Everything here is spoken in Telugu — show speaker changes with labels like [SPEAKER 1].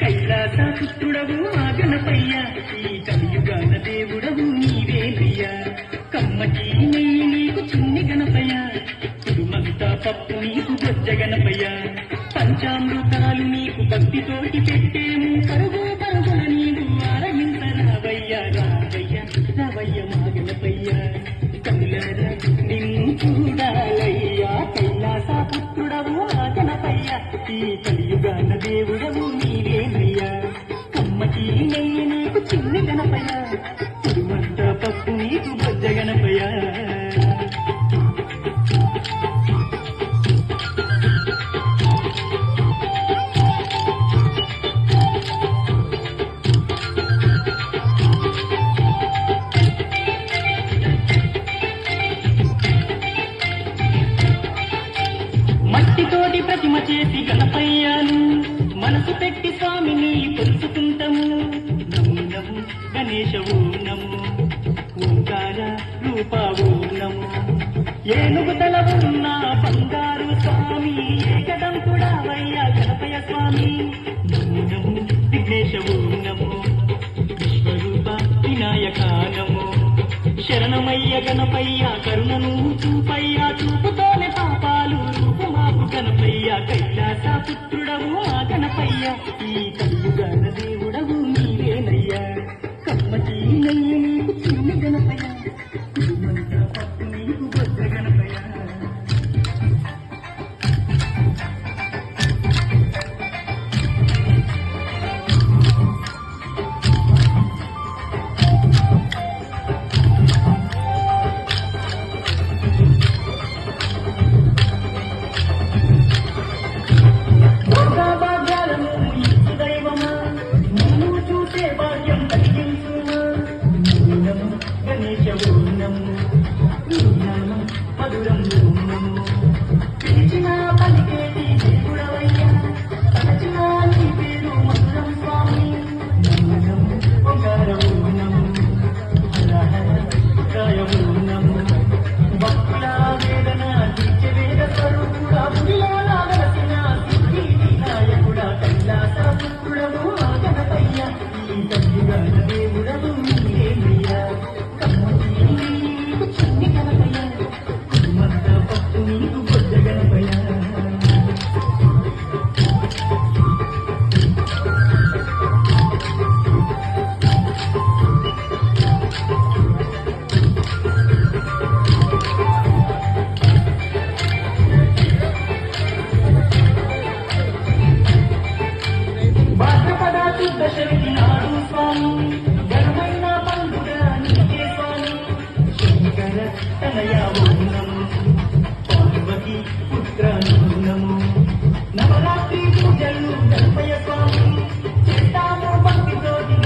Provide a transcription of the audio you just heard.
[SPEAKER 1] కైలాస పుత్రుడవు ఆ గణపయ్య ఈ కలియుగాన దేవుడవు నీవేనయ్యా. కమ్మకి నెయ్యి నీకు చిన్ని గణపయ్య. కుడుమంతా పప్పు నీకు బొజ్జ గణపయ్య. పంచామృతాలు నీకు భక్తితోటి పెట్టేము పరుగు పరుగున నీవు ఈ కలియుగాన దేవుడవు నీవేనయ్యా. కమ్మకి నెయ్యి నీకు చిన్ని గణపయ్య భక్తితోటి ప్రతిమ చేసి గణపయ్యాను. మనసు పెట్టి స్వామిని కొలుసుకుంటాము నము నము గణేశవు నము ఓంకార రూపావు నము ఏనుగు తల ఉన్న బంగారు స్వామి ఏకదం కూడా వయ్యా గణపయ్య స్వామి. నము నము విఘ్నేశవు నము విశ్వరూప వినాయక నము శరణమయ్య గణపయ్య కరుణను చూపయ్యా. గణపయ్య కైలాస పుత్రుడవు ఆ గణపయ్య ఈ కలియుగాన దేవుడవు నీవేనయ్యా కమ్మటి నెయ్యి నీకు చిన్న గణపయ్య. కలయావో నమో పార్వతి పుత్ర నమో నవరాత్రి పూజలు గణపయ స్వామి చేస్తాము భక్తితోటి